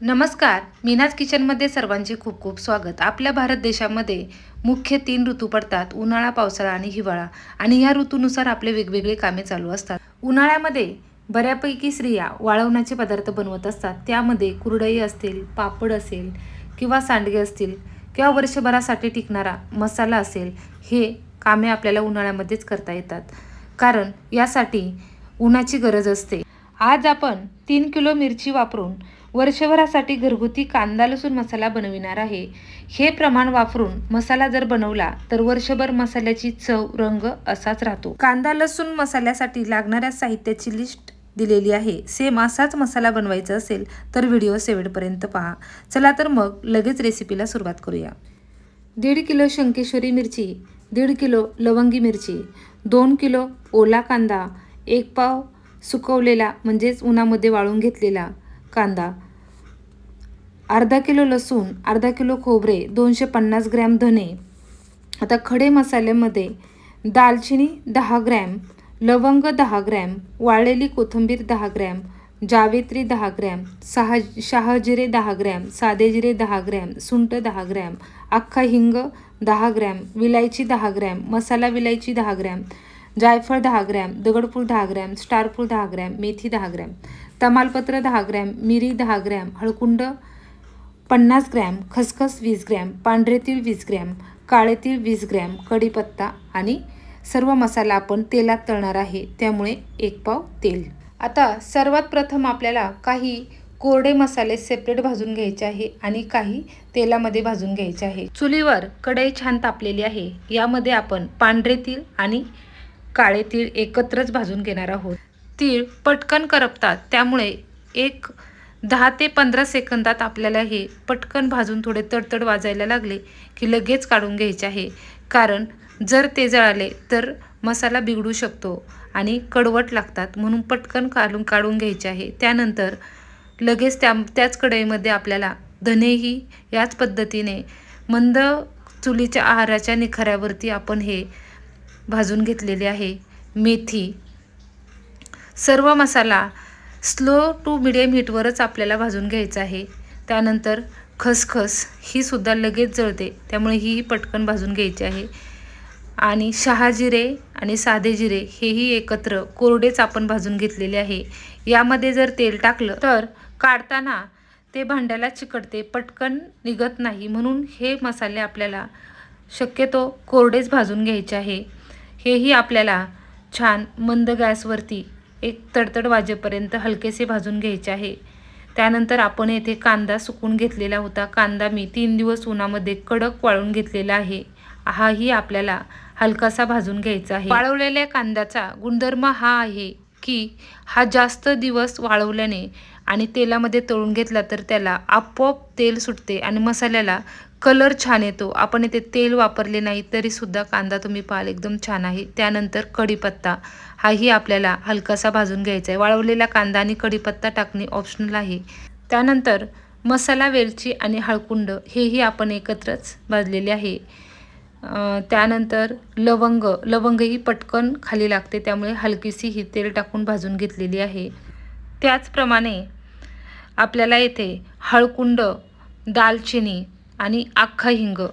नमस्कार मीनाज किचनमध्ये सर्वांचे खूप खूप स्वागत. आपल्या भारत देशामध्ये मुख्य तीन ऋतू पडतात उन्हाळा पावसाळा आणि हिवाळा. आणि ह्या ऋतूनुसार आपले वेगवेगळे कामे चालू असतात. उन्हाळ्यामध्ये बऱ्यापैकी स्त्रिया वाळवण्याचे पदार्थ बनवत असतात. त्यामध्ये कुरडई असतील पापड असेल किंवा सांडगे असतील किंवा वर्षभरासाठी टिकणारा मसाला असेल हे कामे आपल्याला उन्हाळ्यामध्येच करता येतात. कारण यासाठी उन्हाची गरज असते. आज आपण तीन किलो मिरची वापरून वर्षभरासाठी घरगुती कांदा लसूण मसाला बनविणार आहे. हे प्रमाण वापरून मसाला जर बनवला तर वर्षभर मसाल्याची चव रंग असाच राहतो. कांदा लसूण मसाल्यासाठी लागणाऱ्या साहित्याची लिस्ट दिलेली आहे. सेम असाच मसाला बनवायचा असेल तर व्हिडिओ शेवटपर्यंत पहा. चला तर मग लगेच रेसिपीला सुरुवात करूया. दीड किलो शंकेश्वरी मिरची दीड किलो लवंगी मिरची दोन किलो ओला कांदा एक पाव सुकवलेला म्हणजेच उन्हामध्ये वाळून घेतलेला कांदा अर्धा किलो लसूण अर्धा किलो खोबरे दोनशे पन्नास ग्रॅम धने आता खडे मसाल्यामध्ये दालचिनी दहा ग्रॅम लवंग दहा ग्रॅम वाळलेली कोथिंबीर दहा ग्रॅम जावेत्री दहा ग्रॅम सहा शहाजिरे दहा ग्रॅम साधे जिरे दहा ग्रॅम सुंट दहा ग्रॅम अख्खा हिंग दहा ग्रॅम विलायची दहा ग्रॅम मसाला विलायची दहा ग्रॅम जायफळ दहा ग्रॅम दगडफूल दहा ग्रॅम स्टारफूल दहा ग्रॅम मेथी दहा ग्रॅम तमालपत्र दहा ग्रॅम मिरी दहा ग्रॅम हळकुंड पन्नास ग्रॅम खसखस वीस ग्रॅम पांढरे तीळ वीस ग्रॅम काळे तीळ वीस ग्रॅम कढीपत्ता आणि सर्व मसाला आपण तेलात तळणार आहे. त्यामुळे एक पाव तेल. आता सर्वात प्रथम आपल्याला काही कोरडे मसाले सेपरेट भाजून घ्यायचे आहे आणि काही तेलामध्ये भाजून घ्यायचे आहे. चुलीवर कढई छान तापलेली आहे. यामध्ये आपण पांढरे तीळ आणि काळे तीळ एकत्रच भाजून घेणार आहोत. तीळ पटकन करपतात. त्यामुळे एक दहा ते पंधरा सेकंदात आपल्याला हे पटकन भाजून थोडे तडतड वाजायला लागले की लगेच काढून घ्यायचे आहे. कारण जर ते जळाले तर मसाला बिघडू शकतो आणि कडवट लागतात म्हणून पटकन काढून काढून घ्यायचे आहे. त्यानंतर लगेच त्या त्याच कढईमध्ये आपल्याला धनेही याच पद्धतीने मंद चुलीच्या आहाराच्या निखाऱ्यावरती आपण हे भाजून घेतलेले आहे. मेथी. सर्व मसाला स्लो टू मिडियम हीटवरच आपल्याला भाजून घ्यायचं आहे. त्यानंतर खसखस ही सुद्धा लगेच जळते त्यामुळे ही पटकन भाजून घ्यायची आहे. आणि शहाजिरे आणि साधे जिरे हेही एकत्र कोरडेच आपण भाजून घेतलेले आहे. यामध्ये जर तेल टाकलं तर काढताना ते भांड्याला चिकटते पटकन निघत नाही. म्हणून हे मसाले आपल्याला शक्यतो कोरडेच भाजून घ्यायचे आहे. हेही आपल्याला छान मंद गॅसवरती एक तडतड वाजेपर्यंत हलकेसे भाजून घ्यायचे आहे. त्यानंतर आपण येथे कांदा सुकून घेतलेला होता. कांदा मी तीन दिवस उन्हामध्ये कडक वाळून घेतलेला आहे. हाही आपल्याला हलकासा भाजून घ्यायचा आहे. वाळवलेल्या कांद्याचा गुणधर्म हा आहे की हा जास्त दिवस वाळवल्याने आणि तेलामध्ये तळून घेतला तर त्याला आपोआप तेल सुटते आणि मसाल्याला कलर छान येतो. आपण इथे तेल वापरले नाही तरीसुद्धा कांदा तुम्ही पाहाल एकदम छान आहे. त्यानंतर कढीपत्ता. हाही आपल्याला हलकासा भाजून घ्यायचा आहे. वाळवलेला कांदा आणि कढीपत्ता टाकणे ऑप्शनल आहे. त्यानंतर मसाला वेलची आणि हळकुंड हेही आपण एकत्रच भाजलेले आहे. त्यानंतर लवंग. लवंगही पटकन खाली लागते त्यामुळे हलकीशी ही तेल टाकून भाजून घेतलेली आहे. त्याचप्रमाणे आपल्याला येथे हळकुंड दालचिनी आणि आख्खा हिंग.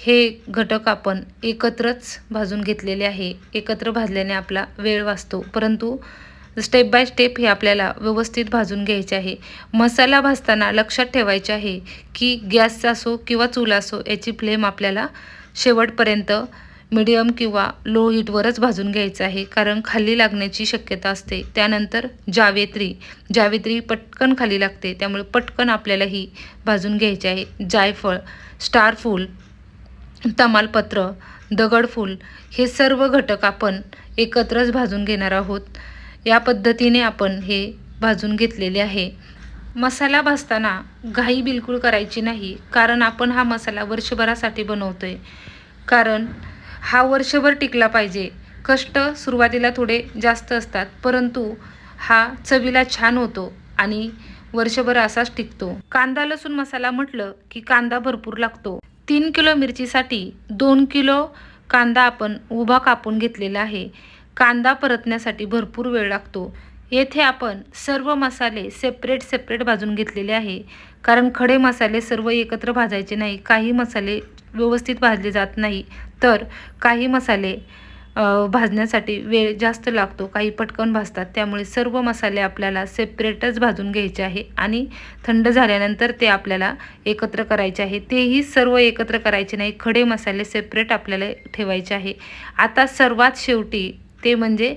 हे घटक आपण एकत्रच भाजून घेतलेले आहे. एकत्र भाजल्याने आपला वेळ वाचतो. परंतु स्टेप बाय स्टेप हे आपल्याला व्यवस्थित भाजून घ्यायचे आहे. मसाला भाजताना लक्षात ठेवायचे आहे की गॅस असो किंवा चूल असो याची फ्लेम आपल्याला शेवटपर्यंत मिडियम किंवा लो हीटवरच भाजून घ्यायचं आहे. कारण खाली लागण्याची शक्यता असते. त्यानंतर जावेत्री. जावेत्री पटकन खाली लागते. त्यामुळे पटकन आपल्याला ही भाजून घ्यायची आहे. जायफळ स्टारफूल तमालपत्र दगडफूल हे सर्व घटक आपण एकत्रच भाजून घेणार आहोत. या पद्धतीने आपण हे भाजून घेतलेले आहे. मसाला भाजताना घाई बिलकुल करायची नाही. कारण आपण हा मसाला वर्षभरासाठी बनवतो आहे कारण हा वर्षभर टिकला पाहिजे. कष्ट सुरुवातीला थोडे जास्त असतात परंतु हा चवीला छान होतो आणि वर्षभर असाच टिकतो. कांदा लसूण मसाला म्हटलं की कांदा भरपूर लागतो. तीन किलो मिरचीसाठी दोन किलो कांदा आपण उभा कापून घेतलेला आहे. कांदा परतण्यासाठी भरपूर वेळ लागतो. येथे आपण सर्व मसाले सेपरेट सेपरेट भाजून घेतलेले आहे. कारण खडे मसाले सर्व एकत्र भाजायचे नाही. काही मसाले व्यवस्थित भाजले जात नाही. तर काही मसाले भाजण्यासाठी वेळ जास्त लागतो. काही पटकन भाजतात. त्यामुळे सर्व मसाले आपल्याला सेपरेटच भाजून घ्यायचे आहे आणि थंड झाल्यानंतर ते आपल्याला एकत्र करायचे आहे. तेही सर्व एकत्र करायचे नाही. खडे मसाले सेपरेट आपल्याला ठेवायचे आहे. आता सर्वात शेवटी ते म्हणजे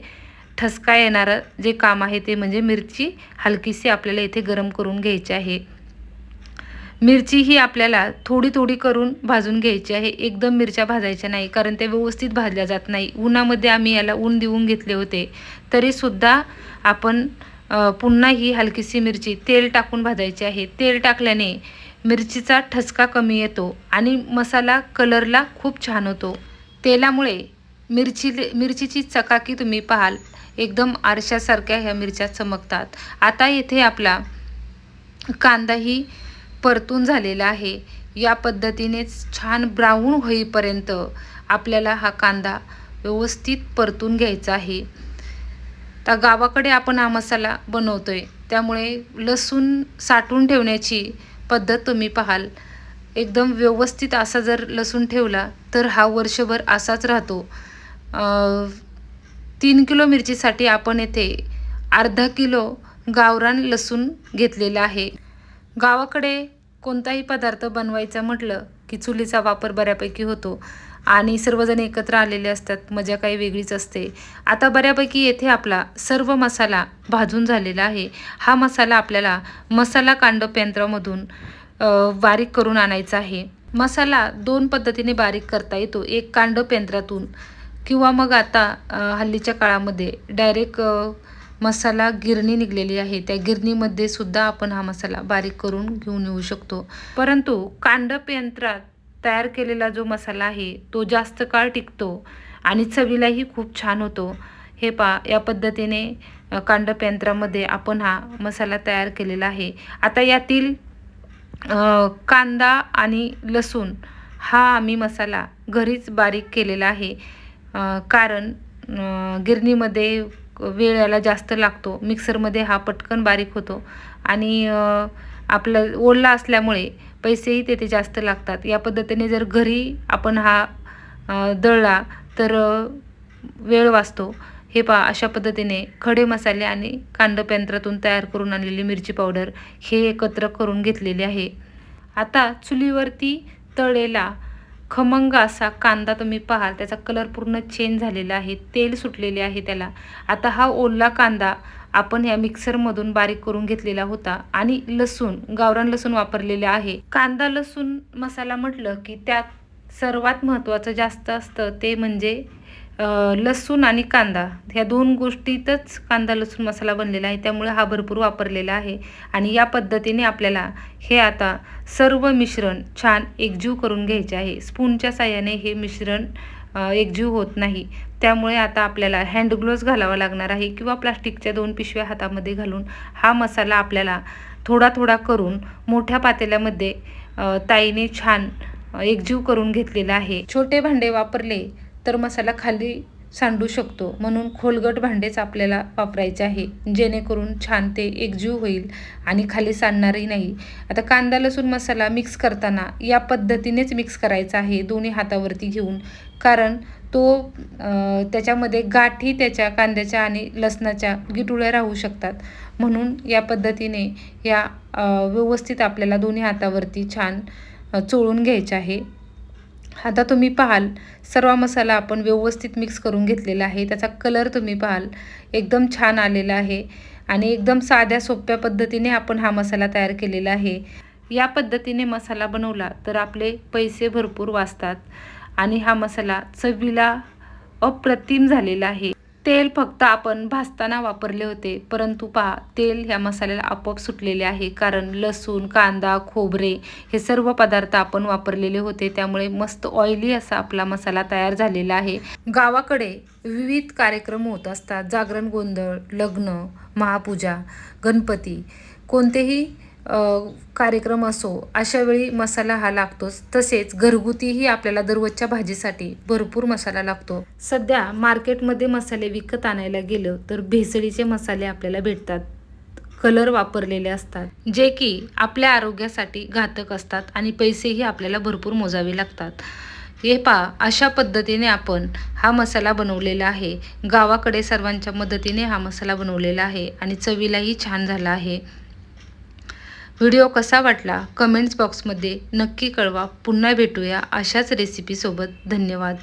ठसका येणारं जे काम आहे ते म्हणजे मिरची हलकीशी आपल्याला इथे गरम करून घ्यायची आहे. मिरची ही आपल्याला थोडी थोडी करून भाजून घ्यायची आहे. एकदम मिरच्या भाजायच्या नाही कारण त्या व्यवस्थित भाजल्या जात नाही. उन्हामध्ये आम्ही याला ऊन देऊन घेतले होते. तरीसुद्धा आपण पुन्हा ही हलकीशी मिरची तेल टाकून भाजायची आहे. तेल टाकल्याने मिरचीचा ठसका कमी येतो आणि मसाला कलरला खूप छान होतो. तेलामुळे मिरची मिरचीची चकाकी तुम्ही पाहाल एकदम आरशासारख्या ह्या मिरच्या चमकतात. आता येथे आपला कांदाही परतून झालेला आहे. या पद्धतीनेच छान ब्राऊन होईपर्यंत आपल्याला हा कांदा व्यवस्थित परतून घ्यायचा आहे. तर गावाकडे आपण हा मसाला आहे त्यामुळे लसूण साठवून ठेवण्याची पद्धत तुम्ही पाहाल. एकदम व्यवस्थित असा जर लसूण ठेवला तर हा वर्षभर असाच राहतो. तीन किलो मिरचीसाठी आपण येथे अर्धा किलो गावरान लसूण घेतलेला आहे. गावाकडे कोणताही पदार्थ बनवायचा म्हटलं की चुलीचा वापर बऱ्यापैकी होतो. आणि सर्वजण एकत्र आलेले असतात मजा काही वेगळीच असते. आता बऱ्यापैकी येथे आपला सर्व मसाला भाजून झालेला आहे. हा मसाला आपल्याला मसाला कांडप यंत्रामधून बारीक करून आणायचा आहे. मसाला दोन पद्धतीने बारीक करता येतो. एक कांडप यंत्रातून किंवा मग आता हल्लीच्या काळामध्ये डायरेक्ट मसाला गिरणी निघलेली आहे. त्या गिरणीमध्ये सुद्धा आपण हा मसाला बारीक करून घेऊन येऊ शकतो. परंतु कांडप यंत्रात तयार केलेला जो मसाला आहे तो जास्त काळ टिकतो आणि चवीलाही खूप छान होतो. हे पा या पद्धतीने कांडप यंत्रामध्ये आपण हा मसाला तयार केलेला आहे. आता यातील कांदा आणि लसूण हा आम्ही मसाला घरीच बारीक केलेला आहे. कारण गिरणीमध्ये वेळ याला जास्त लागतो. मिक्सरमध्ये हा पटकन बारीक होतो. आणि आपलं ओढला असल्यामुळे पैसेही तेथे जास्त लागतात. या पद्धतीने जर घरी आपण हा दळला तर वेळ वाचतो. हे पहा अशा पद्धतीने खडे मसाले आणि कांडप यंत्रातून तयार करून आणलेली मिरची पावडर हे एकत्र करून घेतलेले आहे. आता चुलीवरती तळलेला खमंग असा कांदा तुम्ही पाहाल त्याचा कलर पूर्ण चेंज झालेला आहे तेल सुटलेले आहे त्याला. आता हा ओला कांदा आपण या मिक्सरमधून बारीक करून घेतलेला होता आणि लसूण गावरान लसूण वापरलेले आहे. कांदा लसूण मसाला म्हटलं की त्यात सर्वात महत्त्वाचं जास्त असतं ते म्हणजे लसूण आणि कांदा. ह्या दोन गोष्टीतच कांदा लसूण मसाला बनलेला आहे. त्यामुळे हा भरपूर वापरलेला आहे. आणि या पद्धतीने आपल्याला हे आता सर्व मिश्रण छान एकजीव करून घ्यायचे आहे. स्पूनच्या साह्याने हे मिश्रण एकजीव होत नाही. त्यामुळे आता आपल्याला हँड ग्लोव्ज घालावा लागणार आहे किंवा प्लास्टिकच्या दोन पिशव्या हातामध्ये घालून हा मसाला आपल्याला थोडा थोडा करून मोठ्या पातेल्यामध्ये ताईने छान एकजीव करून घेतलेला आहे. छोटे भांडे वापरले तर मसाला खाली सांडू शकतो. म्हणून खोलगट भांडेच आपल्याला वापरायचे आहे. जेणेकरून छान ते एकजीव होईल आणि खाली सांडणारही नाही. आता कांदा लसूण मसाला मिक्स करताना या पद्धतीनेच मिक्स करायचा आहे दोन्ही हातावरती घेऊन. कारण तो त्याच्यामध्ये गाठी त्याच्या कांद्याच्या आणि लसणाच्या गिटुळ्या राहू शकतात. म्हणून या पद्धतीने या व्यवस्थित आपल्याला दोन्ही हातावरती छान चोळून घ्यायचे आहे. आता तुम्ही पाहाल सर्व मसाला आपण व्यवस्थित मिक्स करून घेतलेला आहे. त्याचा कलर तुम्ही पाहाल एकदम छान आलेला आहे आणि एकदम साध्या सोप्या पद्धतीने आपण हा मसाला तयार केलेला आहे. या पद्धतीने मसाला बनवला तर आपले पैसे भरपूर वाचतात आणि हा मसाला चवीला अप्रतिम झालेला आहे. तेल फक्त आपण भाजताना वापरले होते. परंतु पहा तेल ह्या मसाल्याला आपोआप सुटलेले आहे. कारण लसूण कांदा खोबरे हे सर्व पदार्थ आपण वापरलेले होते. त्यामुळे मस्त ऑइली असा आपला मसाला तयार झालेला आहे. गावाकडे विविध कार्यक्रम होत असतात. जागरण गोंधळ लग्न महापूजा गणपती. कोणतेही कार्यक्रम असो अशा वेळी मसाला हा लागतोच. तसेच घरगुतीही आपल्याला दररोजच्या भाजीसाठी भरपूर मसाला लागतो. सध्या मार्केटमध्ये मसाले विकत आणायला गेलं तर भेसळीचे मसाले आपल्याला भेटतात. कलर वापरलेले असतात. जे की आपल्या आरोग्यासाठी घातक असतात आणि पैसेही आपल्याला भरपूर मोजावे लागतात. हे पहा अशा पद्धतीने आपण हा मसाला बनवलेला आहे. गावाकडे सर्वांच्या मदतीने हा मसाला बनवलेला आहे आणि चवीलाही छान झाला आहे. व्हिडिओ कसा वाटला कमेंट्स बॉक्समध्ये नक्की कळवा. पुन्हा भेटूया अशाच रेसिपीसोबत धन्यवाद.